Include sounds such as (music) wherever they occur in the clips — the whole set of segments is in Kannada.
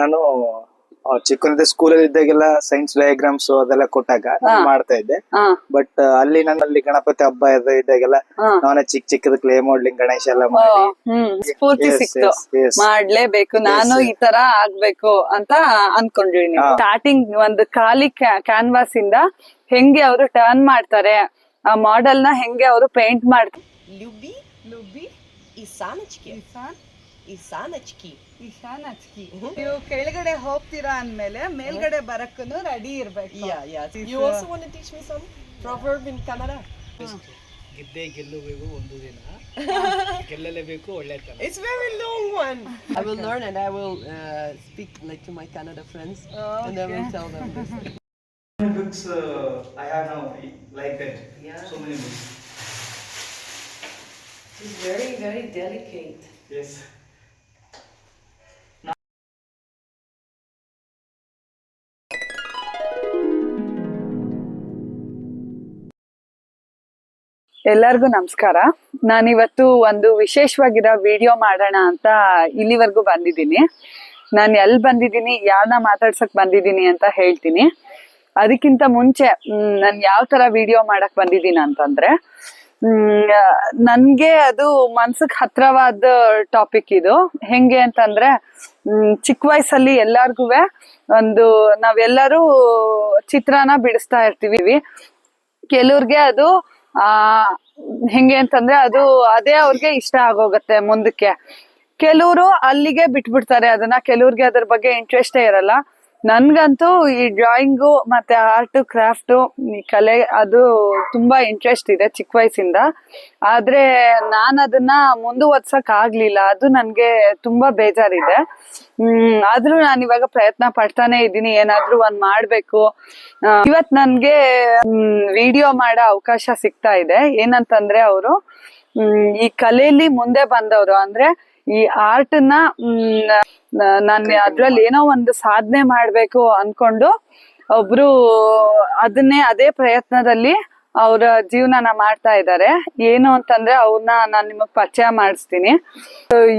ನಾನು ಚಿಕ್ಕಂದ್ರೆ ಸ್ಕೂಲಲ್ಲಿ ಇದ್ದಾಗೆಲ್ಲ ಸೈನ್ಸ್ ಡಯಾಗ್ರಾಮ್ಸ್ ಅದೆಲ್ಲ ಕೊಟ್ಟಾಗ ಮಾಡ್ತಾ ಇದ್ದೆ. ಬಟ್ ಅಲ್ಲಿ ನನ್ನಲ್ಲಿ ಗಣಪತಿ ಹಬ್ಬ ಇದ್ದಾಗೆಲ್ಲ ನಾನೇ ಚಿಕ್ಕ ಚಿಕ್ಕದ ಕ್ಲೇ ಮಾಡ್ಲಿಂಗ್ ಗಣೇಶ ಎಲ್ಲ ಮಾಡಿ. ಸಿಕ್ತು. ಮಾಡ್ಲೇಬೇಕು. ನಾನು ಈ ತರ ಆಗ್ಬೇಕು ಅಂತ ಅನ್ಕೊಂಡಿದೀನಿ ಸ್ಟಾರ್ಟಿಂಗ್ ಒಂದು ಖಾಲಿ ಕ್ಯಾನ್ವಾಸ್ ಇಂದ ಹೆಂಗೆ ಅವರು ಟರ್ನ್ ಮಾಡ್ತಾರೆ ಆ ಮಾಡೆಲ್ನ ಹೆಂಗೆ ಅವರು ಪೇಂಟ್ ಮಾಡ್ತಾರೆ. ಲುಬಿ ಲುಬಿ ಈ ಸಾನಚ್ಕಿ ಈ ಸಾನಚ್ಕಿ ಇಶಾನಚ್ಕಿ ನೀವು ಕೆಳಗಡೆ ಹೋಗ್ತೀರಾ ಅಂದ್ಮೇಲೆ ಮೇಲ್ಗಡೆ ಬರಕ್ಕೂ ರೆಡಿ ಇರ್ಬೇಕು yeah yeah you also want to teach me some proverb in Kannada ಗೆದ್ದೆ ಗೆಲ್ಲುವೆವು ಒಂದು ದಿನ ಗೆಲ್ಲಲೇಬೇಕು ಒಳ್ಳೆತನ it's very long one I will learn and I will speak like to my Kannada friends and I will tell them this books uh, I have now like that yeah. so many books it's very very delicate yes ಎಲ್ಲರಿಗೂ ನಮಸ್ಕಾರ. ನಾನಿವತ್ತು ಒಂದು ವಿಶೇಷವಾಗಿರೋ ವಿಡಿಯೋ ಮಾಡೋಣ ಅಂತ ಇಲ್ಲಿವರೆಗೂ ಬಂದಿದ್ದೀನಿ. ನಾನು ಎಲ್ಲಿ ಬಂದಿದ್ದೀನಿ ಯಾರನ್ನ ಮಾತಾಡ್ಸಕ್ ಬಂದಿದ್ದೀನಿ ಅಂತ ಹೇಳ್ತೀನಿ. ಅದಕ್ಕಿಂತ ಮುಂಚೆ ನಾನು ಯಾವ ತರ ವಿಡಿಯೋ ಮಾಡಕ್ ಬಂದಿದ್ದೀನಿ ಅಂತಂದ್ರೆ ನನ್ಗೆ ಅದು ಮನ್ಸಕ್ ಹತ್ರವಾದ ಟಾಪಿಕ್ ಇದು. ಹೆಂಗೆ ಅಂತಂದ್ರೆ ಚಿಕ್ಕ ವಯಸ್ಸಲ್ಲಿ ಎಲ್ಲಾರ್ಗೂ ಒಂದು ನಾವೆಲ್ಲರೂ ಚಿತ್ರಾನ ಬಿಡಿಸ್ತಾ ಇರ್ತೀವಿ. ಕೆಲವ್ರಿಗೆ ಅದು ಆ, ಹೆಂಗೆ ಅಂತಂದ್ರೆ ಅದು ಅದೇ ಅವ್ರಿಗೆ ಇಷ್ಟ ಆಗೋಗತ್ತೆ ಮುಂದಕ್ಕೆ. ಕೆಲವರು ಅಲ್ಲಿಗೆ ಬಿಟ್ಬಿಡ್ತಾರೆ, ಅದನ್ನ ಕೆಲವ್ರಿಗೆ ಅದ್ರ ಬಗ್ಗೆ ಇಂಟ್ರೆಸ್ಟೇ ಇರಲ್ಲ. ನನ್ಗಂತೂ ಈ ಡ್ರಾಯಿಂಗು ಮತ್ತೆ ಆರ್ಟ್ ಕ್ರಾಫ್ಟು ಈ ಕಲೆ ಅದು ತುಂಬಾ ಇಂಟ್ರೆಸ್ಟ್ ಇದೆ ಚಿಕ್ಕ ವಯಸ್ಸಿಂದ. ಆದ್ರೆ ನಾನು ಅದನ್ನ ಮುಂದುವರ್ಸಕ್ ಆಗ್ಲಿಲ್ಲ. ಅದು ನನ್ಗೆ ತುಂಬಾ ಬೇಜಾರಿದೆ. ಹ್ಮ್, ಆದ್ರೂ ನಾನು ಇವಾಗ ಪ್ರಯತ್ನ ಪಡ್ತಾನೆ ಇದ್ದೀನಿ. ಏನಾದ್ರೂ ಒಂದ್ ಮಾಡ್ಬೇಕು. ಇವತ್ ನನ್ಗೆ ವಿಡಿಯೋ ಮಾಡೋ ಅವಕಾಶ ಸಿಗ್ತಾ ಇದೆ. ಏನಂತಂದ್ರೆ ಅವರು ಈ ಕಲೆಯಲ್ಲಿ ಮುಂದೆ ಬಂದವರು. ಅಂದ್ರೆ ಈ ಆರ್ಟ್ನ, ನಾನು ಅದ್ರಲ್ಲಿ ಏನೋ ಒಂದು ಸಾಧನೆ ಮಾಡ್ಬೇಕು ಅನ್ಕೊಂಡು ಒಬ್ರು ಅದನ್ನೇ, ಅದೇ ಪ್ರಯತ್ನದಲ್ಲಿ ಅವರ ಜೀವನನ ಮಾಡ್ತಾ ಇದ್ದಾರೆ. ಏನು ಅಂತಂದ್ರೆ ಅವ್ರನ್ನ ನಾನು ನಿಮಗ್ ಪರಿಚಯ ಮಾಡಿಸ್ತೀನಿ.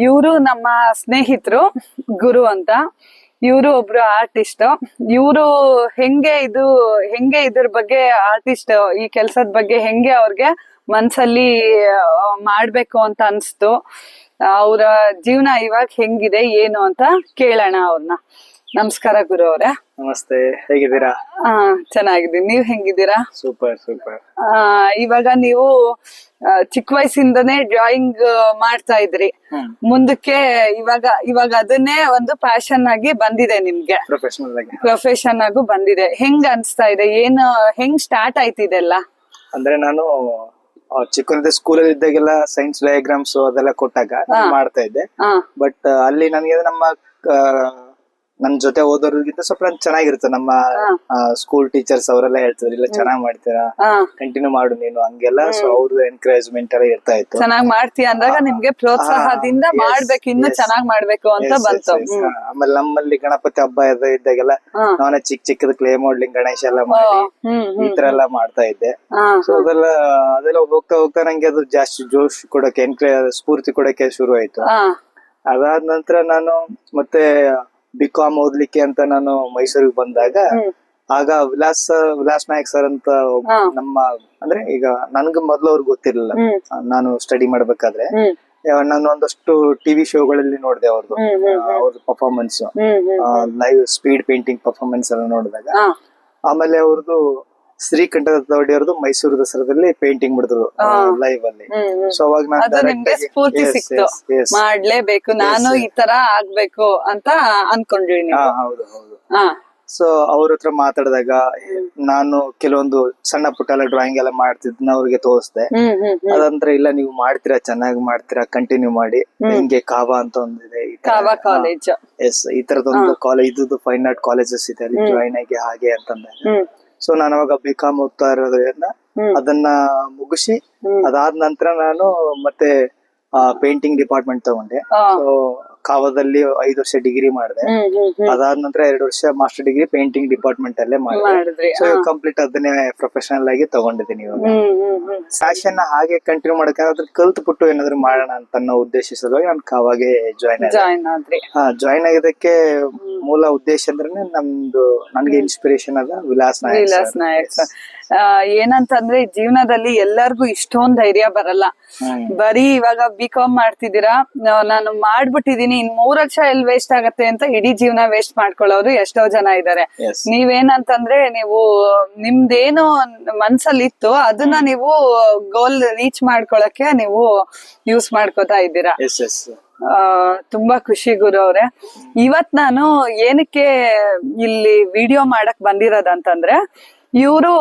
ಇವರು ನಮ್ಮ ಸ್ನೇಹಿತರು, ಗುರು ಅಂತ. ಇವರು ಒಬ್ರು ಆರ್ಟಿಸ್ಟ್. ಇವರು ಹೆಂಗೆ ಇದು, ಹೆಂಗೆ ಇದ್ರ ಬಗ್ಗೆ ಆರ್ಟಿಸ್ಟ್, ಈ ಕೆಲ್ಸದ ಬಗ್ಗೆ ಹೆಂಗೆ ಅವ್ರಿಗೆ ಮನ್ಸಲ್ಲಿ ಮಾಡ್ಬೇಕು ಅಂತ ಅನ್ಸ್ತು. ಅವರ ಜೀವನ ಇವಾಗ ಹೆಂಗಿದೆ ಏನು ಅಂತ ಕೇಳೋಣ ಅವ್ರನ್ನ. ನಮಸ್ಕಾರ ಗುರು ಅವ್ರೆ ನಮಸ್ತೆ ಹೇಗಿದ್ದೀರಾ? ಆ ಚೆನ್ನಾಗಿದ್ದೀನಿ. ನೀವ್ ಹೆಂಗಿದ್ದೀರಾ? Super super. ಆ ಇವಾಗ ನೀವು ಚಿಕ್ಕ ವಯಸ್ಸಿಂದನೇ ಡ್ರಾಯಿಂಗ್ ಮಾಡ್ತಾ ಇದ್ರಿ. ಮುಂದಕ್ಕೆ ಇವಾಗ ಇವಾಗ ಅದನ್ನೇ ಒಂದು ಪ್ಯಾಷನ್ ಆಗಿ ಬಂದಿದೆ ನಿಮ್ಗೆ. ಪ್ರೊಫೆಷನ್ ಆಗು. ಬಂದಿದೆ. ಹೆಂಗ್ ಅನ್ಸ್ತಾ ಇದೆ? ಏನು ಹೆಂಗ್ ಸ್ಟಾರ್ಟ್ ಆಯ್ತಿದೆಲ್ಲ ಅಂದ್ರೆ ನಾನು ಸ್ಕೂಲ್ ಸ್ಕೂಲಲ್ಲಿ ಇದ್ದಾಗೆಲ್ಲ ಸೈನ್ಸ್ ಡಯಾಗ್ರಾಮ್ಸ್ ಅದೆಲ್ಲ ಕೊಟ್ಟಾಗ ನಾನ್ ಮಾಡ್ತಾ ಇದ್ದೆ. ಬಟ್ ಅಲ್ಲಿ ನನಗೆ ನಮ್ಮ ನನ್ ಜೊತೆ ಓದೋರ್ಗಿಂತ ಸ್ವಲ್ಪ ನನ್ ಚೆನ್ನಾಗಿರುತ್ತೆ. ನಮ್ಮ ಸ್ಕೂಲ್ ಟೀಚರ್ಸ್ ಅವರೆಲ್ಲ ಹೇಳ್ತಿದ್ರು ಇಲ್ಲ ಚೆನ್ನಾಗ್ ಮಾಡ್ತೀರಾ? ಕಂಟಿನ್ಯೂ ಮಾಡು ನೀನು. ಹಂಗೆಲ್ಲ ಸೊ ಅವ್ರದ್ದು ಎನ್ಕರೇಜ್ಮೆಂಟ್ ಎಲ್ಲ ಇರ್ತಾ ಇತ್ತು. ಚೆನ್ನಾಗ್ ಮಾಡ್ತೀಯ ಅಂದಾಗ ನಿಮ್ಗೆ ಪ್ರೋತ್ಸಾಹದಿಂದ ಮಾಡ್ಬೇಕು ಇನ್ನು. ಚೆನ್ನಾಗ್ ಮಾಡ್ಬೇಕು ಅಂತ ಬಂತು. ಆಮೇಲೆ ನಮ್ಮಲ್ಲಿ ಗಣಪತಿ ಹಬ್ಬ ಇದ್ದಾಗೆಲ್ಲ. ನಾನೇ ಚಿಕ್ಕ ಚಿಕ್ಕದ ಕ್ಲೇ ಮಾಡ್ಲಿಂಗ್ ಗಣೇಶ ಎಲ್ಲ ಮಾಡಿ ಈ ತರ ಎಲ್ಲ ಮಾಡ್ತಾ ಇದ್ದೆ. ಸೊ ಅದೆಲ್ಲ ಅದೆಲ್ಲ ಹೋಗ್ತಾ ಹೋಗ್ತಾ ನಂಗೆ ಅದು ಜಾಸ್ತಿ ಜೋಶ್ ಕೊಡಕ್ಕೆ ಎನ್ಕರೇಜ್ ಸ್ಫೂರ್ತಿ ಕೊಡಕ್ಕೆ ಶುರು ಆಯ್ತು ಅದಾದ ನಂತರ ನಾನು ಮತ್ತೆ ಬಿ ಕಾಮ್ ಓದ್ಲಿಕ್ಕೆ ಅಂತ ನಾನು ಮೈಸೂರಿಗೆ ಬಂದಾಗ ಆಗ ವಿಲಾಸ್ ವಿಲಾಸ್ ನಾಯಕ್ ಸರ್ ಅಂತ ನಮ್ಮ ಅಂದ್ರೆ ಈಗ ನನ್ಗೆ ಮೊದ್ಲು ಅವ್ರಿಗೆ ಗೊತ್ತಿರ್ಲಿಲ್ಲ. ನಾನು ಸ್ಟಡಿ ಮಾಡ್ಬೇಕಾದ್ರೆ. ನಾನು ಒಂದಷ್ಟು ಟಿವಿ ಶೋಗಳಲ್ಲಿ ನೋಡಿದೆ ಅವ್ರದ್ದು ಅವ್ರದ್ದು performance live speed painting performance ಎಲ್ಲ ನೋಡಿದಾಗ. ಆಮೇಲೆ ಅವ್ರದ್ದು ಶ್ರೀಕಂಠ ದೊಡ್ಡಿಯವ್ರದ್ದು ಮೈಸೂರು ದಸರಾದಲ್ಲಿ ಪೇಂಟಿಂಗ್ ಮಾಡಿದ್ರು ಲೈವ್ ಅಲ್ಲಿ. ಸೊ ಅವಾಗ ಅದು ನಿಮ್ಗೆ ಸ್ಫೂರ್ತಿ ಸಿಕ್ತು. ಮಾಡ್ಲೇಬೇಕು ನಾನು ಈ ತರ ಆಗ್ಬೇಕು ಅಂತ ಅನ್ಕೊಂಡಿದ್ದೀನಿ ಹೌದು ಹೌದು. ಸೊ ಅವ್ರ ಹತ್ರ ಮಾತಾಡಿದಾಗ ನಾನು ಕೆಲವೊಂದು ಸಣ್ಣ ಪುಟ್ಟ ಎಲ್ಲ ಡ್ರಾಯಿಂಗ್ ಎಲ್ಲ ಮಾಡ್ತಿದ್ನ ಅವ್ರಿಗೆ ತೋರಿಸ್ದೆ. ಅದಂತರ ಇಲ್ಲ ನೀವು ಮಾಡ್ತೀರಾ ಚೆನ್ನಾಗಿ ಮಾಡ್ತೀರಾ ಕಂಟಿನ್ಯೂ ಮಾಡಿ. ನಿಮ್ಗೆ ಕಾವಾ ಅಂತ ಒಂದಿದೆ ಕಾಲೇಜ್ ಎಸ್ ಈ ತರದೊಂದು ಕಾಲೇಜ್ ಇದ್ದು ಫೈನ್ ಆರ್ಟ್ ಕಾಲೇಜಸ್ ಇದೆ ಅಲ್ಲಿ ಜಾಯಿನ್ ಆಗಿ ಹಾಗೆ ಅಂತಂದಾಗ ಹ್ಮ್. ಸೊ ನಾನು ಅವಾಗ ಬಿ ಕಾಮ್ ಓದ್ತಾ ಇರೋದ್ರಿಂದ ಅದನ್ನ ಮುಗಿಸಿ ಅದಾದ ನಂತರ ನಾನು ಮತ್ತೆ ಪೇಂಟಿಂಗ್ ಡಿಪಾರ್ಟ್ಮೆಂಟ್ ತಗೊಂಡೆ ಹಾ. ಸೊ ಕಾವದಲ್ಲಿ ಐದು ವರ್ಷ ಡಿಗ್ರಿ ಮಾಡಿದೆ. ಅದಾದ ನಂತರ ಎರಡು ವರ್ಷ ಮಾಸ್ಟರ್ ಡಿಗ್ರಿ ಪೇಂಟಿಂಗ್ ಡಿಪಾರ್ಟ್ಮೆಂಟ್ ಅಲ್ಲೇ ಮಾಡಿದೆ. ಮಾಡಿದ್ರಿ ಸೊ ಕಂಪ್ಲೀಟ್ ಅದನ್ನೇ ಪ್ರೊಫೆಷನಲ್ ಆಗಿ ತಗೊಂಡಿದ್ದೀನಿ ಇವಾಗ. ಫ್ಯಾಷನ್ ಹಾಗೆ ಕಂಟಿನ್ಯೂ ಮಾಡಕ್ಕೆ ಕಲ್ತ್ ಬಿಟ್ಟು ಏನಾದ್ರು ಮಾಡೋಣ ಅಂತ ಅನ್ನೋ ಉದ್ದೇಶಿಸಿದ್ರು ನಾನು ಕಾವಾಗೆ ಜಾಯ್ನ್ ಆದ್ರೆ. ಹಾ ಜಾಯ್ನ್ ಆಗಿದ್ದಕ್ಕೆ ಮೂಲ ಉದ್ದೇಶ ಅಂದ್ರೆ ನಮ್ದು ನನ್ಗೆ ಇನ್ಸ್ಪಿರೇಷನ್ ಅದ ವಿಲಾಸ್ ನಾಯಕ್ ವಿಲಾಸ್. ನಾಯಕ್ ಏನಂತಂದ್ರೆ ಜೀವನದಲ್ಲಿ ಎಲ್ಲರಿಗೂ ಇಷ್ಟೊಂದ್ ಧೈರ್ಯ ಬರಲ್ಲ. ಬರೀ ಇವಾಗ ಬಿ ಕಾಮ್ ಮಾಡ್ತಿದ್ದೀರಾ? ನಾನು ಮಾಡ್ಬಿಟ್ಟಿದೀನಿ ಇನ್ ಮೂರ್ ವರ್ಷ ಎಲ್ಲಿ ವೇಸ್ಟ್ ಆಗತ್ತೆ ಅಂತ ಇಡೀ ಜೀವನ ವೇಸ್ಟ್ ಮಾಡ್ಕೊಳ್ಳೋರು ಎಷ್ಟೋ ಜನ ಇದಾರೆ. ನೀವೇನಂತಂದ್ರೆ ನೀವು ನಿಮ್ದೇನು ಮನ್ಸಲ್ಲಿ ಇತ್ತು ಅದನ್ನ ನೀವು ಗೋಲ್ ರೀಚ್ ಮಾಡ್ಕೊಳಕ್ಕೆ ನೀವು ಯೂಸ್ ಮಾಡ್ಕೋತಾ ಇದ್ದೀರಾ. ತುಂಬಾ ಖುಷಿ ಗುರು ಅವ್ರೆ. ಇವತ್ ನಾನು ಏನಕ್ಕೆ ಇಲ್ಲಿ ವಿಡಿಯೋ ಮಾಡಕ್ ಬಂದಿರೋದಂತಂದ್ರೆ ಇವರು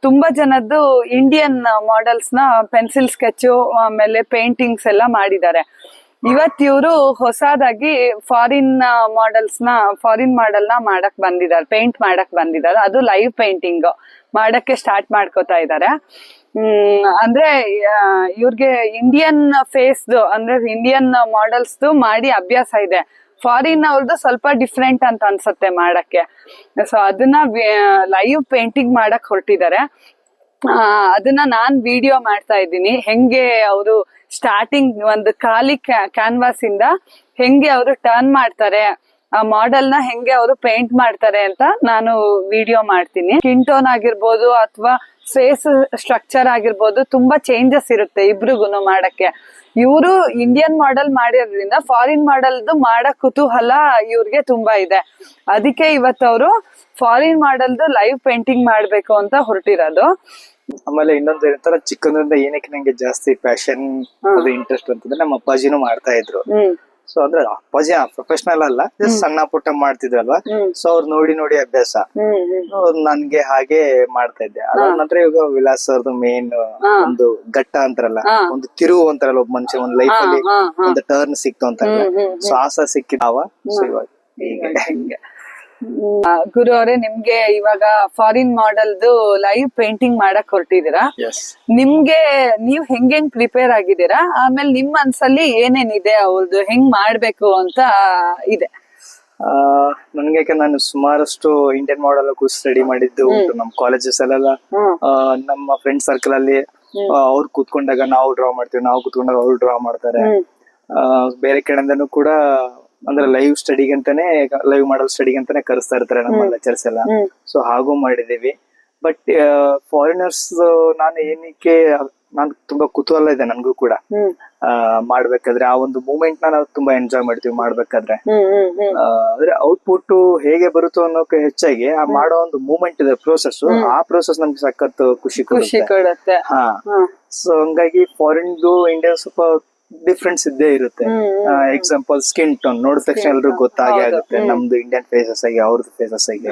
ತುಂಬಾ ಜನದ್ದು ಇಂಡಿಯನ್ ಮಾಡೆಲ್ಸ್ನ ಪೆನ್ಸಿಲ್ ಸ್ಕೆಚ್ ಆಮೇಲೆ ಪೇಂಟಿಂಗ್ಸ್ ಎಲ್ಲ ಮಾಡಿದ್ದಾರೆ. ಇವತ್ ಇವರು ಹೊಸದಾಗಿ ಫಾರಿನ್ ಮಾಡೆಲ್ಸ್ನ ಫಾರಿನ್ ಮಾಡೆಲ್ನ ಮಾಡಕ್ ಬಂದಿದ್ದಾರೆ ಪೇಂಟ್ ಮಾಡಕ್ ಬಂದಿದ್ದಾರೆ ಅದು ಲೈವ್ ಪೇಂಟಿಂಗ್ ಮಾಡಕ್ಕೆ ಸ್ಟಾರ್ಟ್ ಮಾಡ್ಕೋತಾ ಇದ್ದಾರೆ ಹ್ಮ್, ಅಂದ್ರೆ ಇವ್ರಿಗೆ ಇಂಡಿಯನ್ ಫೇಸ್ ಅಂದ್ರೆ ಇಂಡಿಯನ್ ಮಾಡೆಲ್ಸ್ ಮಾಡಿ ಅಭ್ಯಾಸ ಇದೆ. ಫಾರಿನ್ ಅವ್ರದ್ದು ಸ್ವಲ್ಪ ಡಿಫ್ರೆಂಟ್ ಅಂತ ಅನ್ಸುತ್ತೆ ಮಾಡಕ್ಕೆ. ಸೊ ಅದನ್ನ ಲೈವ್ ಪೇಂಟಿಂಗ್ ಮಾಡಕ್ ಹೊರಟಿದ್ದಾರೆ ಅದನ್ನ ನಾನ್ ವಿಡಿಯೋ ಮಾಡ್ತಾ ಇದ್ದೀನಿ. ಹೆಂಗೆ ಅವರು ಸ್ಟಾರ್ಟಿಂಗ್ ಒಂದು ಖಾಲಿ ಕ್ಯಾನ್ವಾಸ್ ಇಂದ ಹೆಂಗೆ ಅವರು ಟರ್ನ್ ಮಾಡ್ತಾರೆ, ಆ ಮಾಡೆಲ್ನ ಹೆಂಗೆ ಅವರು ಪೇಂಟ್ ಮಾಡ್ತಾರೆ ಅಂತ ನಾನು ವಿಡಿಯೋ ಮಾಡ್ತೀನಿ. ಕಿಂಟೋನ್ ಆಗಿರ್ಬೋದು ಅಥವಾ ಫೇಸ್ ಸ್ಟ್ರಕ್ಚರ್ ಆಗಿರ್ಬೋದು ತುಂಬಾ ಚೇಂಜಸ್ ಇರುತ್ತೆ ಇಬ್ರಿಗೂನು ಮಾಡಕ್ಕೆ. ಇವರು ಇಂಡಿಯನ್ ಮಾಡೆಲ್ ಮಾಡಿರೋದ್ರಿಂದ ಫಾರಿನ್ ಮಾಡೆಲ್ದು ಮಾಡೋ ಕುತೂಹಲ ಇವ್ರಿಗೆ ತುಂಬಾ ಇದೆ. ಅದಕ್ಕೆ ಇವತ್ತು ಅವರು ಫಾರಿನ್ ಮಾಡೆಲ್ದು ಲೈವ್ ಪೇಂಟಿಂಗ್ ಮಾಡ್ಬೇಕು ಅಂತ ಹೊರಟಿರೋದು. ಆಮೇಲೆ ಇನ್ನೊಂದು ಏನಂತಾರ ಚಿಕ್ಕಂದ್ರಿಂದ ಏನಕ್ಕೆ ನಂಗೆ ಜಾಸ್ತಿ ಪ್ಯಾಷನ್ ಅದು ಇಂಟ್ರೆಸ್ಟ್ ಅಂತಂದ್ರೆ ನಮ್ಮ ಅಪ್ಪಾಜಿನೂ ಮಾಡ್ತಾ ಇದ್ರು. ಸೊ ಅಂದ್ರೆ ಅಪ್ಪಾಜಿ ಪ್ರೊಫೆಷನಲ್ ಅಲ್ಲ ಸಣ್ಣ ಪುಟ್ಟ ಮಾಡ್ತಿದ್ರಲ್ವಾ ಅಲ್ವಾ ಸೊ ಅವ್ರು ನೋಡಿ ನೋಡಿ ಅಭ್ಯಾಸ. ನನ್ಗೆ ಹಾಗೆ ಮಾಡ್ತಾ ಇದ್ದೆ. ಅದ್ರ ನಂತರ ಇವಾಗ ವಿಲಾಸ್ ಅವ್ರದ್ದು ಮೇನ್ ಒಂದು ಘಟ್ಟ ಅಂತಾರಲ್ಲ. ಒಂದು ತಿರುವು ಅಂತಾರಲ್ಲ ಒಬ್ಬ ಮನುಷ್ಯ ಒಂದ್ ಲೈಫ್ ಅಲ್ಲಿ. ಒಂದು ಟರ್ನ್ ಸಿಕ್ತು ಅಂತ ಸೊ ಆಸ ಸಿಕ್ಕಿದಾವ ಸೊ ಇವಾಗ ಹೀಗೆ. ಗುರು ಅವರೇ ನಿಮ್ಗೆ ಇವಾಗ ಫಾರಿನ್ ಮಾಡೆಲ್ದು ಲೈವ್ ಪೇಂಟಿಂಗ್ ಮಾಡಕ್ ಹೊರಟಿದ್ದೀರಾ? ನಿಮ್ಗೆ ನೀವ್ ಹೆಂಗ್ ಹೆಂಗ್ ಪ್ರಿಪೇರ್ ಆಗಿದ್ದೀರಾ? ಆಮೇಲೆ ನಿಮ್ ಮನ್ಸಲ್ಲಿ ಏನೇನಿದೆ ಅವ್ರದ್ದು ಹೆಂಗ್ ಮಾಡ್ಬೇಕು ಅಂತ ಇದೆ. ನನ್ಗೆ ನಾನು ಸುಮಾರಷ್ಟು ಇಂಡಿಯನ್ ಮಾಡೆಲ್ ಸ್ಟಡಿ ಮಾಡಿದ್ದು ನಮ್ ನಮ್ಮ ಕಾಲೇಜಸ್ ಅಲ್ಲೆಲ್ಲ ನಮ್ಮ ಫ್ರೆಂಡ್ ಸರ್ಕಲ್ ಅಲ್ಲಿ ಅವ್ರು ಕೂತ್ಕೊಂಡಾಗ ನಾವು ಡ್ರಾ ಮಾಡ್ತೀವಿ ನಾವು ಕೂತ್ಕೊಂಡಾಗ ಅವ್ರು ಡ್ರಾ ಮಾಡ್ತಾರೆ. ಬೇರೆ ಕಡೆಯಿಂದನೂ ಕೂಡ ಅಂದ್ರೆ ಲೈವ್ ಸ್ಟಡಿಗಂತಾನೆ ಲೈವ್ ಮಾಡಲ್ ಸ್ಟಡಿ ಅಂತಾನೆ ಕರೆಸ್ತಾ ಇರ್ತಾರೆ ನಮ್ಮ ಲೆಕ್ಚರ್ಸ್ ಎಲ್ಲ. ಸೊ ಹಾಗೂ ಮಾಡಿದೀವಿ ಬಟ್ ಫಾರಿನರ್ಸ್ ನಾನು ಏನಕ್ಕೆ ನಾನು ತುಂಬಾ ಕುತೂಹಲ ಇದೆ ನನ್ಗೂ ಕೂಡ. ಮಾಡ್ಬೇಕಾದ್ರೆ ಆ ಒಂದು ಮೂಮೆಂಟ್ನ ನಾವು ತುಂಬಾ ಎಂಜಾಯ್ ಮಾಡ್ತೀವಿ ಮಾಡ್ಬೇಕಾದ್ರೆ. ಅಂದ್ರೆ ಔಟ್ಪುಟ್ ಹೇಗೆ ಬರುತ್ತೋ ಅನ್ನೋಕೆ ಹೆಚ್ಚಾಗಿ ಆ ಮಾಡೋ ಒಂದು ಮೂಮೆಂಟ್ ಇದೆ ಪ್ರೋಸೆಸ್ ಆ ಪ್ರೋಸೆಸ್ ನಮ್ಗೆ ಸಖತ್ ಖುಷಿ ಖುಷಿ ಕೊಡುತ್ತೆ. ಹಾ. ಸೊ ಹಂಗಾಗಿ ಫಾರಿನ್ದು ಇಂಡಿಯನ್ ಸ್ವಲ್ಪ ಡಿಫ್ರೆನ್ಸ್ ಇದ್ದೇ ಇರುತ್ತೆ. ಎಕ್ಸಾಂಪಲ್ ಸ್ಕಿನ್ ಟೋನ್ ನೋಡಿದ ತಕ್ಷಣ ಎಲ್ಲರೂ ಗೊತ್ತಾಗೇ ಆಗುತ್ತೆ. ನಮ್ದು ಇಂಡಿಯನ್ ಫೇಸಸ್ ಆಗಿ ಅವ್ರದ್ದು ಫೇಸಸ್ ಆಗಿ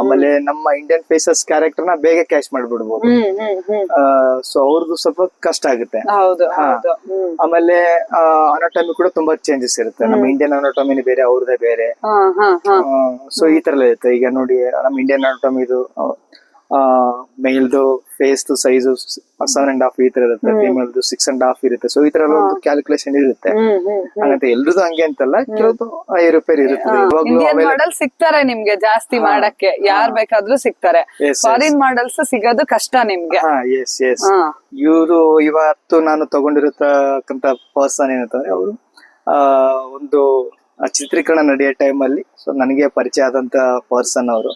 ಆಮೇಲೆ ನಮ್ಮ ಇಂಡಿಯನ್ ಫೇಸಸ್ ಕ್ಯಾರೆಕ್ಟರ್ನ ಬೇಗ ಕ್ಯಾಚ್ ಮಾಡ್ಬಿಡ್ಬೋದು. ಸೊ ಅವ್ರದ್ದು ಸ್ವಲ್ಪ ಕಷ್ಟ ಆಗುತ್ತೆ. ಆಮೇಲೆ ಅನಾಟಮಿ ಕೂಡ ತುಂಬಾ ಚೇಂಜಸ್ ಇರುತ್ತೆ. ನಮ್ಮ ಇಂಡಿಯನ್ ಅನಾಟಮಿನ ಬೇರೆ ಅವ್ರದೇ ಬೇರೆ. ಸೊ ಈ ತರ ಇರುತ್ತೆ. ಈಗ ನೋಡಿ ನಮ್ಮ ಇಂಡಿಯನ್ ಅನಾಟಮಿದು ಮೇಲ್ದು face size seven and half ಈ ತರ ಇರುತ್ತೆ. ಫಿಮೇಲ್ದು ಸಿಕ್ಸ್ ಅಂಡ್ ಹಾಫ್ ಇರುತ್ತೆ. ಸೊ ಈ ತರ ಒಂದು ಕ್ಯಾಲ್ಕುಲೇಷನ್ ಇರುತ್ತೆ. ಹಾಗಂತ ಎಲ್ರದ್ದು ಹಂಗೆ ಅಂತಲ್ಲ ಕೆಲವೊಂದು ಏರುಪೇರ್ ಇರುತ್ತೆ. ಮಾಡೆಲ್ ಸಿಗ್ತಾರೆ ನಿಮ್ಗೆ ಜಾಸ್ತಿ ಮಾಡಕ್ಕೆ. ಯಾರ್ ಬೇಕಾದ್ರೂ ಸಿಗ್ತಾರೆ. ಫಾರಿನ್ ಮಾಡೆಲ್ಸ್ ಸಿಗೋದು ಕಷ್ಟ ನಿಮ್ಗೆ. ಎಸ್ ಎಸ್ ಇವರು ಇವತ್ತು ನಾನು ತಗೊಂಡಿರತಕ್ಕಂತ ಪರ್ಸನ್ ಏನಂತಂದ್ರೆ ಅವರು ಆ ಒಂದು ಚಿತ್ರೀಕರಣ ನಡೆಯೋ ಟೈಮ್ ಅಲ್ಲಿ ಸೊ ನನಗೆ ಪರಿಚಯ ಆದಂತ ಪರ್ಸನ್ ಅವರು.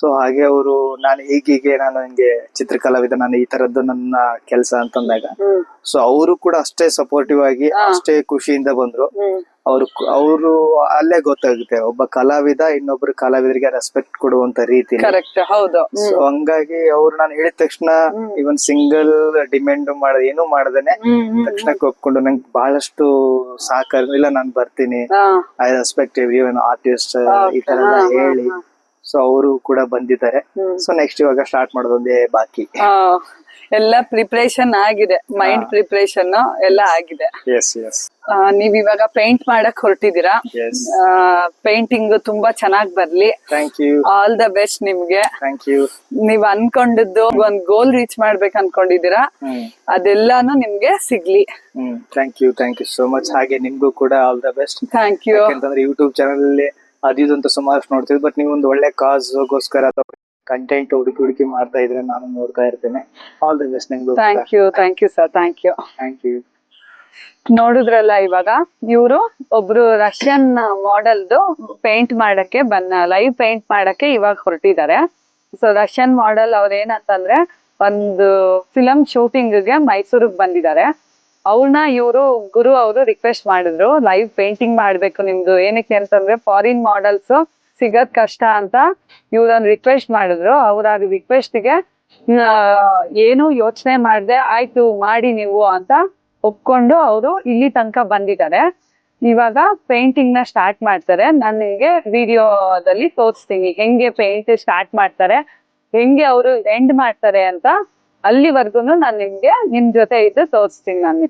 ಸೊ ಹಾಗೆ ಅವರು ನಾನು ಹೀಗೀಗೆ ನಾನು ಹಿಂಗೆ ಚಿತ್ರಕಲಾವಿದ ನಾನು ಈ ತರದ್ದು ನನ್ನ ಕೆಲಸ ಅಂತಂದಾಗ ಸೊ ಅವರು ಕೂಡ ಅಷ್ಟೇ ಸಪೋರ್ಟಿವ್ ಆಗಿ ಅಷ್ಟೇ ಖುಷಿಯಿಂದ ಬಂದ್ರು. ಅವ್ರು ಅವರು ಅಲ್ಲೇ ಗೊತ್ತಾಗುತ್ತೆ ಒಬ್ಬ ಕಲಾವಿದ ಇನ್ನೊಬ್ರು ಕಲಾವಿದರಿಗೆ ರೆಸ್ಪೆಕ್ಟ್ ಕೊಡುವಂತ ರೀತಿ ಸೊ ಹಂಗಾಗಿ ಅವ್ರು ನಾನು ಹೇಳಿದ ತಕ್ಷಣ ಇವನ್ ಸಿಂಗಲ್ ಡಿಮ್ಯಾಂಡ್ ಮಾಡ ಏನು ಮಾಡದೇನೆ. ತಕ್ಷಣ ಒಪ್ಕೊಂಡು ನಂಗೆ ಬಹಳಷ್ಟು ಸಹಕಾರ ಇಲ್ಲ ನಾನು ಬರ್ತೀನಿ. ಐ ರೆಸ್ಪೆಕ್ಟ್ ಎವ್ರಿ ಆರ್ಟಿಸ್ಟ್ ಈ ತರ ಹೇಳಿ. ಸೊ ಅವರು ಕೂಡ ಬಂದಿದ್ದಾರೆ. ಸೊ ನೆಕ್ಸ್ಟ್ ಇವಾಗ ಸ್ಟಾರ್ಟ್ ಮಾಡೋದೊಂದೇ ಬಾಕಿ. ಆ, ಎಲ್ಲ ಪ್ರಿಪ್ರೇಷನ್ ಆಗಿದೆ. ಮೈಂಡ್ ಪ್ರಿಪ್ರೇಷನ್ ಎಲ್ಲ ಆಗಿದೆ. ನೀವ್ ಇವಾಗ ಪೇಂಟ್ ಮಾಡಕ್ ಹೊರಟಿದ್ದೀರಾ? ಪೇಂಟಿಂಗ್ ತುಂಬಾ ಚೆನ್ನಾಗಿ ಬರ್ಲಿ. Thank you all the best ನಿಮ್ಗೆ. ಥ್ಯಾಂಕ್ ಯು ನೀವ್ ಅನ್ಕೊಂಡಿದ್ದು ಒಂದ್ ಗೋಲ್ ರೀಚ್ ಮಾಡ್ಬೇಕು ಅನ್ಕೊಂಡಿದೀರಾ ಹ್ಮ್. ಅದೆಲ್ಲಾನು ನಿಮ್ಗೆ ಸಿಗ್ಲಿ. ಹ್ಮ್. Thank you thank you so much ಹಾಗೆ ನಿಮ್ಗೂ ಕೂಡ all the best thank you ಯಾಕಂತಂದ್ರೆ ಯೂಟ್ಯೂಬ್ ಚಾನಲ್ ಅಲ್ಲಿ ಅದಿದು ಅಂತ ಸುಮಾರು ನೋಡ್ತೀವಿ. ಬಟ್ ನೀವು ಒಂದು ಒಳ್ಳೆ ಕಾಸ್ಗೋಸ್ಕರ ಕಂಟೆಂಟ್ ಹುಡುಕಿ ಹುಡುಕಿ ಮಾಡ್ತಾ ಇದ್ರೆ ನಾನು ನೋಡ್ತಾ ಇರ್ತೇನೆ. ಆಲ್ ದಿ ಬೆಸ್ಟ್ ನಿಮ್ಗೆ. Thank you thank you sir thank you thank you ನೋಡಿದ್ರಲ್ಲ ಇವಾಗ ಇವರು ಒಬ್ರು ರಷ್ಯನ್ ಮಾಡೆಲ್ದು ಪೇಂಟ್ ಮಾಡಕ್ಕೆ ಬನ್ನ ಲೈವ್ ಪೇಂಟ್ ಮಾಡಕ್ಕೆ ಇವಾಗ ಹೊರಟಿದ್ದಾರೆ. ಸೊ ರಷ್ಯನ್ ಮಾಡೆಲ್ ಅವ್ರ ಏನಂತಂದ್ರೆ ಒಂದು ಫಿಲಂ ಶೂಟಿಂಗ್ಗೆ ಮೈಸೂರಿಗೆ ಬಂದಿದ್ದಾರೆ. ಅವ್ರನ್ನ ಇವರು ಗುರು ಅವರು ರಿಕ್ವೆಸ್ಟ್ ಮಾಡಿದ್ರು ಲೈವ್ ಪೇಂಟಿಂಗ್ ಮಾಡ್ಬೇಕು ನಿಮ್ದು, ಏನಕ್ಕೆ ಅಂತಂದ್ರೆ ಫಾರಿನ್ ಮಾಡೆಲ್ಸ್ ಸಿಗದ್ ಕಷ್ಟ ಅಂತ ಇವ್ರನ್ನ ರಿಕ್ವೆಸ್ಟ್ ಮಾಡಿದ್ರು. ಅವ್ರ ರಿಕ್ವೆಸ್ಟ್ಗೆ ಏನು ಯೋಚನೆ ಮಾಡ್ದೆ, ಆಯ್ತು ಮಾಡಿ ನೀವು ಅಂತ ಒಪ್ಕೊಂಡು ಅವರು ಇಲ್ಲಿ ತನಕ ಬಂದಿದ್ದಾರೆ. ಇವಾಗ ಪೇಂಟಿಂಗ್ನ ಸ್ಟಾರ್ಟ್ ಮಾಡ್ತಾರೆ. ನಾನು ನಿಮ್ಗೆ ವಿಡಿಯೋದಲ್ಲಿ ತೋರಿಸ್ತೀನಿ. ಹೆಂಗೆ ಪೇಂಟ್ ಸ್ಟಾರ್ಟ್ ಮಾಡ್ತಾರೆ, ಹೆಂಗೆ ಅವರು ಎಂಡ್ ಮಾಡ್ತಾರೆ ಅಂತ ಅಲ್ಲಿವರೆಗೂ ನಾನು ನಿಮ್ಗೆ ನಿಮ್ ಜೊತೆ ಇದ್ದು ತೋರಿಸ್ತೀನಿ ನಾನು.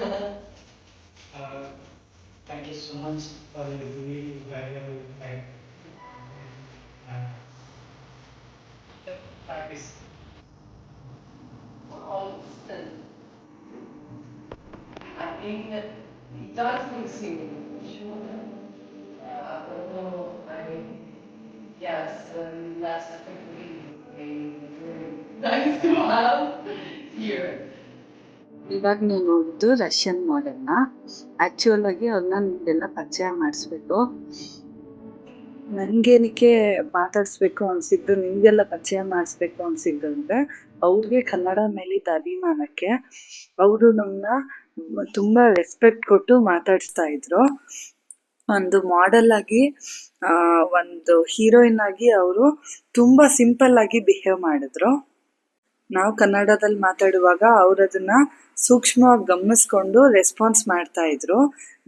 Uh, thank you so much for your really valuable time. Uh, practice. I think that it does look similar. Sure. Uh, although I, yes, um, that's a (laughs) nice to have here. ಇವಾಗ ನೀವು ನೋಡಿದ್ದು ರಷ್ಯನ್ ಮಾಡೆಲ್ನ ಆಕ್ಚುಯಲ್ ಆಗಿ ಅವ್ರನ್ನ ನಿಮ್ಗೆಲ್ಲ ಪರಿಚಯ ಮಾಡಿಸ್ಬೇಕು ನನ್ಗೇನಕ್ಕೆ ಮಾತಾಡಿಸ್ಬೇಕು ಅನ್ಸಿದ್ದು, ನಿಮ್ಗೆಲ್ಲ ಪರಿಚಯ ಮಾಡಿಸ್ಬೇಕು ಅನ್ಸಿದ್ದು ಅಂದ್ರೆ, ಅವ್ರಿಗೆ ಕನ್ನಡ ಮೇಲಿದ್ದ ಅಭಿಮಾನಕ್ಕೆ ಅವರು ನಮ್ಮನ್ನ ತುಂಬಾ ರೆಸ್ಪೆಕ್ಟ್ ಕೊಟ್ಟು ಮಾತಾಡಿಸ್ತಾ ಇದ್ರು. ಒಂದು ಮಾಡೆಲ್ ಆಗಿ ಒಂದು ಹೀರೋಯಿನ್ ಆಗಿ ಅವರು ತುಂಬಾ ಸಿಂಪಲ್ ಆಗಿ ಬಿಹೇವ್ ಮಾಡಿದ್ರು. ನಾವು ಕನ್ನಡದಲ್ಲಿ ಮಾತಾಡುವಾಗ ಅವ್ರ ಅದನ್ನ ಸೂಕ್ಷ್ಮವಾಗಿ ಗಮನಿಸ್ಕೊಂಡು ರೆಸ್ಪಾನ್ಸ್ ಮಾಡ್ತಾ ಇದ್ರು.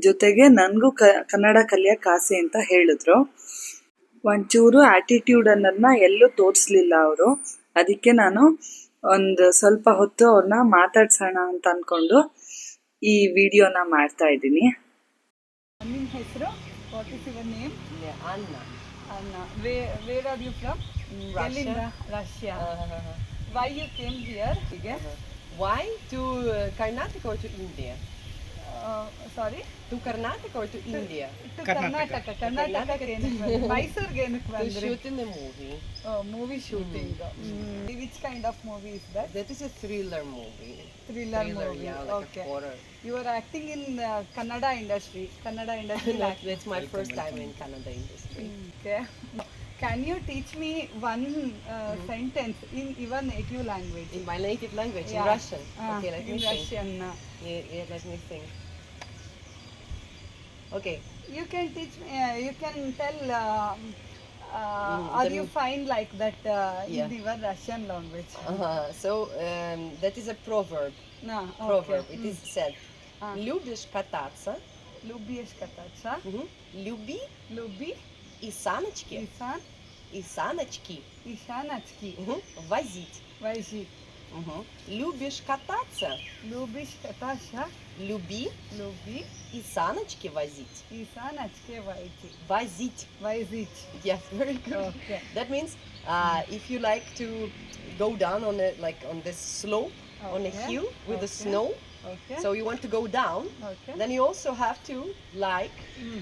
ಜೊತೆಗೆ ನನಗೂ ಕ ಕನ್ನಡ ಕಲಿಯಕ್ಕೆ ಆಸೆ ಅಂತ ಹೇಳಿದ್ರು. ಒಂಚೂರು ಆಟಿಟ್ಯೂಡ್ ಅನ್ನೋದನ್ನ ಎಲ್ಲೂ ತೋರಿಸ್ಲಿಲ್ಲ ಅವರು. ಅದಕ್ಕೆ ನಾನು ಒಂದು ಸ್ವಲ್ಪ ಹೊತ್ತು ಅವ್ರನ್ನ ಮಾತಾಡ್ಸೋಣ ಅಂತ ಅಂದ್ಕೊಂಡು ಈ ವಿಡಿಯೋನ ಮಾಡ್ತಾ ಇದ್ದೀನಿ. ನಿಮ್ಮ ಹೆಸರು what is your name where are you from Russia. Uh, you came here? Uh -huh. why to uh, Karnataka or to India? sorry To Karnataka or to India? To Karnataka. karnataka ಕರ್ನಾಟಕಕ್ಕೆ ಏನಕ್ಕೆ ಬಂದ್ರಿ ಮೈಸೂರ್ಗೆ ಏನಕ್ಕೆ To ಬಂದ್ರಿ shoot in the movie. Movie shooting which kind of movie is that That is a thriller movie. Thriller Thriller, movie. yeah, like okay a horror. You are acting in Kannada industry Kannada industry That- That's my first time in Kannada industry. Okay Can you teach me one uh, mm. sentence in your native language? In my native language, yeah. in Russian. Ah, okay, let in me Russian. Uh. Yeah, yeah, let me think. Okay. You can teach me. Uh, you can tell. Uh, uh, mm-hmm. mm, or you find like that uh, yeah. in your Russian language. Uh -huh. So um, that is a proverb. No, okay. Proverb. It mm. is said. Любишь кататься? Любишь кататься? Люби. Люби. и саночки, isan и саночки ishanachki мгм, возить. vaishi Мгм. Любишь кататься? lubisz katacha Люби lubi и саночки возить. isanachke vaichi Возить. vaizich Yes, very good. okay That means uh, if you like to go down on a like on this slope on a Okay, hill with the okay. snow, okay so you want to go down, okay then you also have to like Mm.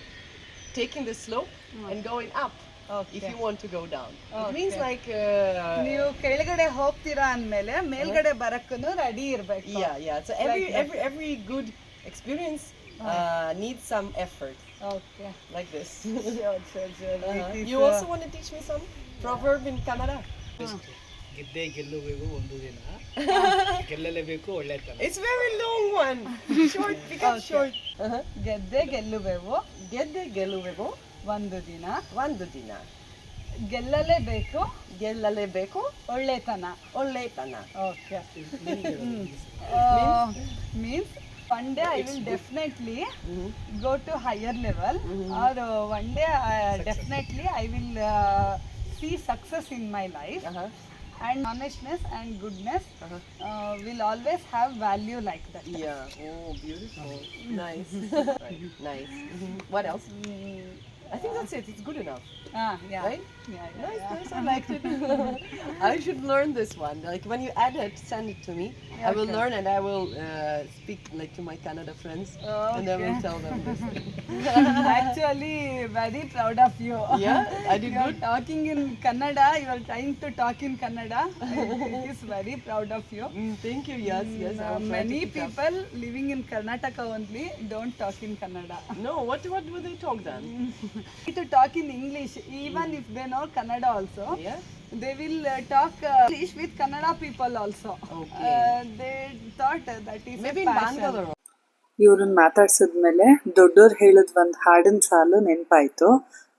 taking the slope and going up okay if you want to go down. It means Okay. like uh, ನೀವು ಕೆಳಗಡೆ ಹೋಗ್ತೀರಾ ಅಂದ್ಮೇಲೆ ಮೇಲ್ಗಡೆ ಬರಕ್ಕೂ ರೆಡಿ ಇರ್ಬೇಕು yeah, yeah. So every Like that. every every good experience uh, needs some effort okay like this. (laughs) sure sure sure Uh-huh. It is, You uh, also want to teach me some proverb in Kannada? ಗೆದ್ದೇ ಗೆಲ್ಲಬೇಕು ಒಂದು ದಿನ ಗೆಲ್ಲಲೇಬೇಕು ಒಳ್ಳೆತನ It's very long one. Short, become Okay. short. Uh-huh. ಗೆದ್ದೆ ಗೆಲ್ಲುವೆವು ಗೆದ್ದೆ ಗೆಲ್ಲುವೆವು ಒಂದು ದಿನ ಒಂದು ದಿನ ಗೆಲ್ಲಲೇಬೇಕು ಗೆಲ್ಲಲೇಬೇಕು ಒಳ್ಳೆತನ ಒಳ್ಳೆತನ okay means one day I will definitely go to higher level or uh, one day uh, definitely I will uh, see success in my life Uh-huh. And honestness and goodness uh, will always have value like that. Yeah. Oh, beautiful. (laughs) Nice. right. Nice. What else? Mm, I think that's it. It's good enough. Ah, yeah. Right? Yeah, yeah, Nice, yeah. nice. I liked it. (laughs) I should learn this one. Like when you add it, send it to me. I will Okay. learn and I will uh, speak like to my Canada friends, and then we'll tell them this. (laughs) Actually, very proud of you. Yeah, I did you are good. talking in Kannada. You are trying to talk in Kannada. it is very proud of you. Mm, thank you. Yes, yes. I Uh, will many people living in Karnataka only don't talk in Kannada. No, what what do they talk then? (laughs) to talk in English, even if they know Kannada also, Yeah. they will uh, talk uh, English with Kannada people also. Okay. Uh, they thought uh, that is Maybe a in passion. Bangalore. ಇವ್ರನ್ನ ಮಾತಾಡ್ಸಿದ್ಮೇಲೆ ದೊಡ್ಡೋರು ಹೇಳಿದ ಒಂದು ಹಾಡಿನ ಸಾಲು ನೆನಪಾಯ್ತು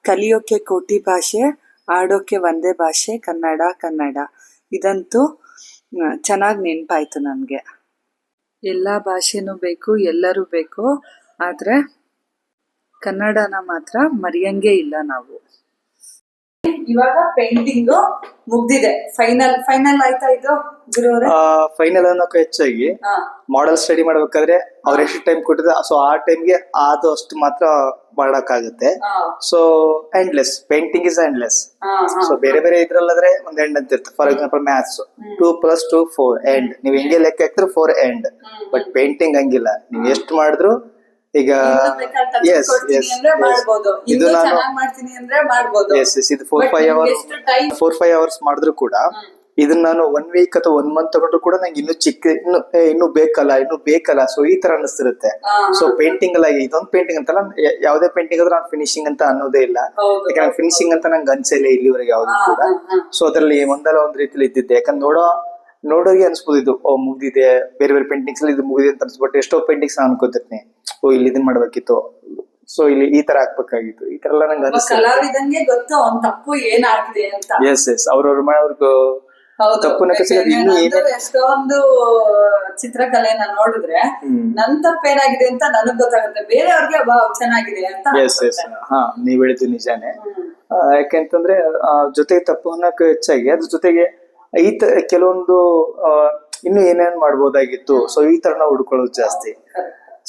ಕಲಿಯೋಕೆ ಕೋಟಿ ಭಾಷೆ ಆಡೋಕೆ ಒಂದೇ ಭಾಷೆ ಕನ್ನಡ ಕನ್ನಡ ಇದಂತೂ ಚೆನ್ನಾಗಿ ನೆನಪಾಯ್ತು ನನಗೆ ಎಲ್ಲ ಭಾಷೆನೂ ಬೇಕು ಎಲ್ಲರೂ ಬೇಕು ಆದರೆ ಕನ್ನಡನ ಮಾತ್ರ ಮರೆಯಂಗೆ ಇಲ್ಲ ನಾವು ಇವಾಗ ಪೇಂಟಿಂಗ್ ಮುಗ್ದಿದೆ. ಫೈನಲ್ ಫೈನಲ್ ಆಯ್ತಾ ಇದು ಗುರುವ್ರೆ? ಫೈನಲ್ ಅನ್ನೋಕೆ ಹೆಚ್ಚಾಗಿ ಮಾಡೆಲ್ ಸ್ಟಡಿ ಮಾಡ್ಬೇಕಾದ್ರೆ ಅವ್ರು ಎಷ್ಟು ಟೈಮ್ ಕೊಟ್ಟಿದ್ರೆ ಸೊ ಆ ಟೈಮ್ಗೆ ಅದು ಅಷ್ಟು ಮಾತ್ರ ಮಾಡಕ್ಕಾಗುತ್ತೆ. So endless painting is endless so ಬೇರೆ ಬೇರೆ ಇದ್ರಲ್ಲಾದ್ರೆ ಒಂದ್ ಎಂಡ್ ಅಂತ ಇರ್ತದೆ for example maths two plus two four end ನೀವು ಹಿಂಗೆ ಲೆಕ್ಕ ಹಾಕಿದ್ರೆ ಫೋರ್ ಎಂಡ್ ಬಟ್ ಪೇಂಟಿಂಗ್ ಹಂಗಿಲ್ಲ. ನೀವು ಎಷ್ಟು ಮಾಡಿದ್ರು ಈಗ ಎಸ್ ಎಸ್ ಇದು ನಾನು ಎಸ್ ಎಸ್ ಇದು four five hours four five hours ಮಾಡಿದ್ರು ಕೂಡ ಇದನ್ನ ನಾನು ಒನ್ ವೀಕ್ ಅಥವಾ ಒನ್ ಮಂತ್ ತಗೊಂಡ್ರು ಕೂಡ ನಂಗೆ ಇನ್ನು ಚಿಕ್ಕ ಇನ್ನು ಇನ್ನು ಬೇಕಲ್ಲ ಇನ್ನು ಬೇಕಲ್ಲ. ಸೊ ಈ ತರ ಅನಿಸ್ತಿರುತ್ತೆ ಸೊ ಪೇಂಟಿಂಗ್ ಅಲ್ಲ ಇದೊಂದು ಪೇಂಟಿಂಗ್ ಅಂತಲ್ಲ ಯಾವುದೇ ಪೇಂಟಿಂಗ್ ಆದ್ರೂ ನಾನು ಫಿನಿಶಿಂಗ್ ಅಂತ ಅನ್ನೋದೇ ಇಲ್ಲ. ಯಾಕಂದ್ರೆ ಫಿನಿಶಿಂಗ್ ಅಂತ ನಂಗೆ ಅನ್ಸಿಲ್ಲ ಇಲ್ಲಿವರೆಗೆ ಯಾವ್ದು ಕೂಡ. ಸೊ ಅದ್ರಲ್ಲಿ ಒಂದಲ್ಲ ಒಂದ್ ರೀತಿಲಿ ಇದ್ದಿದ್ದೆ. ಯಾಕಂದ್ರೆ ನೋಡೋ ನೋಡೋರಿಗೆ ಅನ್ಸ್ಬೋದು ಇದು ಓ ಮುಗ್ದಿದೆ ಬೇರೆ ಬೇರೆ ಪೇಂಟಿಂಗ್ಸ್ ಅಲ್ಲಿ ಇದು ಮುಗಿದಿದೆ ಅಂತ ಅನ್ಸ್ಬಿಟ್ಟು ಎಷ್ಟೋ ಪೇಂಟಿಂಗ್ಸ್ ನಾನು ಅನ್ಕೋತಿರ್ತೀನಿ. ಓ ಇಲ್ಲಿ ಇದನ್ ಮಾಡ್ಬೇಕಿತ್ತು. ಸೊ ಇಲ್ಲಿ ಈ ತರ ಹಾಕ್ಬೇಕಾಗಿತ್ತು ಈ ತರ ಎಲ್ಲ ನಂಗೆ ಒಬ್ಬ ಅನಿಸ್ತು ಗೊತ್ತು ಅವ್ನ್ ತಪ್ಪು ಏನಾಗಿದೆ ಅಂತ. ಎಸ್ ಎಸ್ ಅವ್ರವ್ರ ಮಾಡೋರ್ಗು ತಪ್ಪು ಎಷ್ಟೊಂದು ಚಿತ್ರಕಲೆನ ನೋಡಿದ್ರೆ. ನನ್ ತಪ್ಪೇನಾಗಿದೆ ಅಂತ ನನಗ್ ಗೊತ್ತಾಗುತ್ತೆ. ಬೇರೆಯವ್ರಿಗೆ ಚೆನ್ನಾಗಿದೆ ಅಂತ ಎಸ್ ಎಸ್ ಹಾ ನೀವ್ ಹೇಳಿದ್ದು ನಿಜಾನೇ. ಯಾಕೆಂತಂದ್ರೆ ಜೊತೆಗೆ ತಪ್ಪು ಅನ್ನೋಕೆ ಹೆಚ್ಚಾಗಿ ಅದ್ರ ಜೊತೆಗೆ ಈ ತರ ಕೆಲವೊಂದು ಇನ್ನು ಏನೇನ್ ಮಾಡ್ಬೋದಾಗಿತ್ತು ಸೊ ಈ ತರ ನಾವು ಹುಡ್ಕೊಳ್ಳೋದು ಜಾಸ್ತಿ.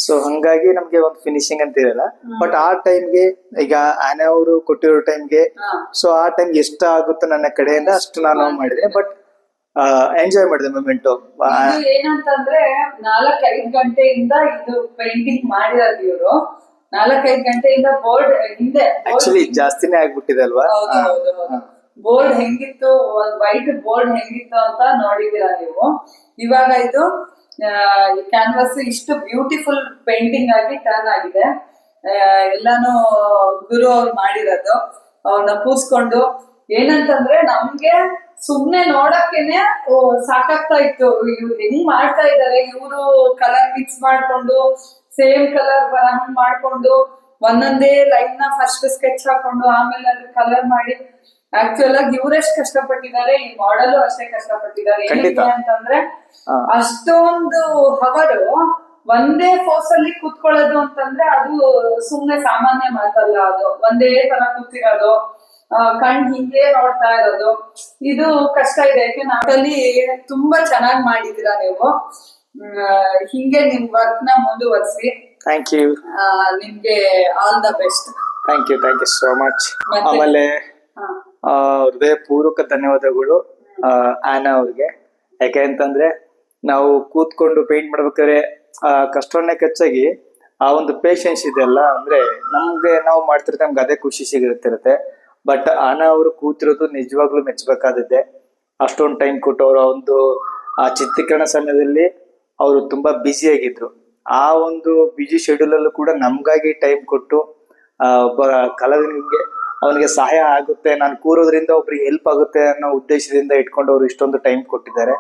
ಸೊ ಹಂಗಾಗಿ ನಮ್ಗೆ ಒಂದು ಫಿನಿಶಿಂಗ್ ಅಂತ ಇರಲ್ಲ. ಬಟ್ ಆ ಟೈಮ್ಗೆ ಈಗ ಆನೆ ಅವರು ಕೊಟ್ಟಿರೋ ಟೈಮ್ಗೆ. ಸೊ ಆ ಟೈಮ್ ಎಷ್ಟ ಆಗುತ್ತೋ ನನ್ನ ಕಡೆಯಿಂದ ಅಷ್ಟು ನಾನು ಮಾಡಿದೆ. ಬಟ್ ಎಂಜಾಯ್ ಮಾಡಿದೆ ಮೂಮೆಂಟು ಏನಂತಂದ್ರೆ ನಾಲ್ಕೈದು ಗಂಟೆಯಿಂದ ಇದು ಪೇಂಟಿಂಗ್ ಮಾಡಿರೋದು ಇವರು. ನಾಲ್ಕೈದು ಗಂಟೆಯಿಂದ ಬೋರ್ಡ್ ಹಿಂದೆ ಆಕ್ಚುಲಿ ಜಾಸ್ತಿನೇ ಆಗ್ಬಿಟ್ಟಿದೆ ಅಲ್ವಾ? ಬೋರ್ಡ್ ಹೆಂಗಿತ್ತು, ಒಂದ್ ವೈಟ್ ಬೋರ್ಡ್ ಹೆಂಗಿತ್ತು ಅಂತ ನೋಡಿದೀರಾ ನೀವು. ಇವಾಗ ಇದು ಕ್ಯಾನ್ವಾಸ್ ಇಷ್ಟು ಬ್ಯೂಟಿಫುಲ್ ಪೇಂಟಿಂಗ್ ಆಗಿ ಟರ್ನ್ ಆಗಿದೆ. ಎಲ್ಲಾನು ಗುರು ಅವ್ರು ಮಾಡಿರೋದು. ಅವ್ರನ್ನ ಕೂಸ್ಕೊಂಡು, ಏನಂತಂದ್ರೆ ನಮ್ಗೆ ಸುಮ್ನೆ ನೋಡಕ್ಕೇನೆ ಸಾಕಾಗ್ತಾ ಇತ್ತು. ಇವ್ರು ಹೆಂಗ್ ಮಾಡ್ತಾ ಇದಾರೆ, ಇವರು ಕಲರ್ ಮಿಕ್ಸ್ ಮಾಡ್ಕೊಂಡು ಸೇಮ್ ಕಲರ್ ಬರಹ ಮಾಡ್ಕೊಂಡು, ಒಂದೊಂದೇ ಲೈನ್ನ ಫಸ್ಟ್ ಸ್ಕೆಚ್ ಹಾಕೊಂಡು, ಆಮೇಲೆ ಅದ್ರ ಕಲರ್ ಮಾಡಿ ಆಕ್ಚುಯಲ್ ಆಗಿ ಇವರೆಷ್ಟು ಕಷ್ಟಪಟ್ಟಿದ್ದಾರೆ ಈ ಮಾಡಲು ಅಷ್ಟೇ ಕಷ್ಟಪಟ್ಟಿದ್ದಾರೆ. ಏನಕ್ಕೆ ಅಂತಂದ್ರೆ ಅಷ್ಟೊಂದು ಹವರು ಒಂದೇ ಫೋಸ್ ಅಲ್ಲಿ ಕೂತ್ಕೊಳ್ಳೋದು ಅಂತಂದ್ರೆ ಅದು ಸುಮ್ನೆ ಸಾಮಾನ್ಯ ಮಾತಲ್ಲ ಅದು. ಒಂದೇ ತರ ಕೂತಿರೋದು ಕಣ್ ಹಿಂಗೆ ನೋಡ್ತಾ ಇರೋದು. ಇದು ಕಷ್ಟ ಇದೆ. ಯಾಕೆ ನಾಟಲ್ಲಿ ತುಂಬಾ ಚೆನ್ನಾಗಿ ಮಾಡಿದೀರಾ ನೀವು. ಹಿಂಗೆ ನಿಮ್ ವರ್ಕ್ನ ಮುಂದುವರ್ಸಿ. ಥ್ಯಾಂಕ್ ಯು ನಿಮ್ಗೆ all the best thank you thank you so much? ಆಮೇಲೆ ಹೃದಯ ಪೂರ್ವಕ ಧನ್ಯವಾದಗಳು ಆನಾ ಅವ್ರಿಗೆ. ಯಾಕೆ ಅಂತಂದ್ರೆ, ನಾವು ಕೂತ್ಕೊಂಡು ಪೇಂಟ್ ಮಾಡ್ಬೇಕಾದ್ರೆ, ಆ, ಕಷ್ಟವನ್ನೇ ಕಚ್ಚಾಗಿ, ಆ ಒಂದು ಪೇಷನ್ಸ್ ಇದೆಲ್ಲ ಅಂದ್ರೆ ನಮ್ಗೆ ನಾವು ಮಾಡ್ತಿರ್ತೀವಿ ನಮ್ಗೆ ಅದೇ ಖುಷಿ ಸಿಗುತ್ತಿರುತ್ತೆ. ಬಟ್ ಆನಾ ಅವರು ಕೂತಿರೋದು ನಿಜವಾಗ್ಲೂ ಮೆಚ್ಚಬೇಕಾದದ್ದೆ ಅಷ್ಟೊಂದು ಟೈಮ್ ಕೊಟ್ಟು ಅವರ ಒಂದು, ಆ ಚಿತ್ರೀಕರಣ ಸಮಯದಲ್ಲಿ ಅವರು ತುಂಬಾ ಬ್ಯುಸಿ ಆಗಿದ್ರು. ಆ ಒಂದು ಬಿಜಿ ಶೆಡ್ಯೂಲ್ ಅಲ್ಲೂ ಕೂಡ ನಮ್ಗಾಗಿ ಟೈಮ್ ಕೊಟ್ಟು ಒಬ್ಬ ಕಲಾವಿದನಿಗೆ ಅವನಿಗೆ ಸಹಾಯ ಆಗುತ್ತೆ ನಾನು ಕೂರೋದ್ರಿಂದ ಒಬ್ರಿಗೆ ಹೆಲ್ಪ್ ಆಗುತ್ತೆ ಅನ್ನೋ ಉದ್ದೇಶದಿಂದ ಇಟ್ಕೊಂಡು ಅವ್ರು ಇಷ್ಟೊಂದು ಟೈಮ್ ಕೊಟ್ಟಿದ್ದಾರೆ.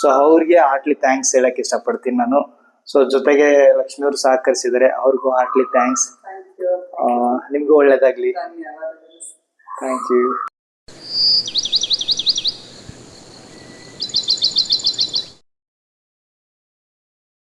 ಸೊ ಅವ್ರಿಗೆ ಹಾರ್ಟ್ಲಿ ಥ್ಯಾಂಕ್ಸ್ ಹೇಳಕ್ ಇಷ್ಟಪಡ್ತೀನಿ ನಾನು. ಸೊ ಜೊತೆಗೆ ಲಕ್ಷ್ಮಿ ಅವರು ಸಹಕರಿಸಿದ್ದಾರೆ ಅವ್ರಿಗೂ ಹಾರ್ಟ್ಲಿ ಥ್ಯಾಂಕ್ಸ್ ನಿಮ್ಗೂ ಒಳ್ಳೇದಾಗ್ಲಿ. Thank you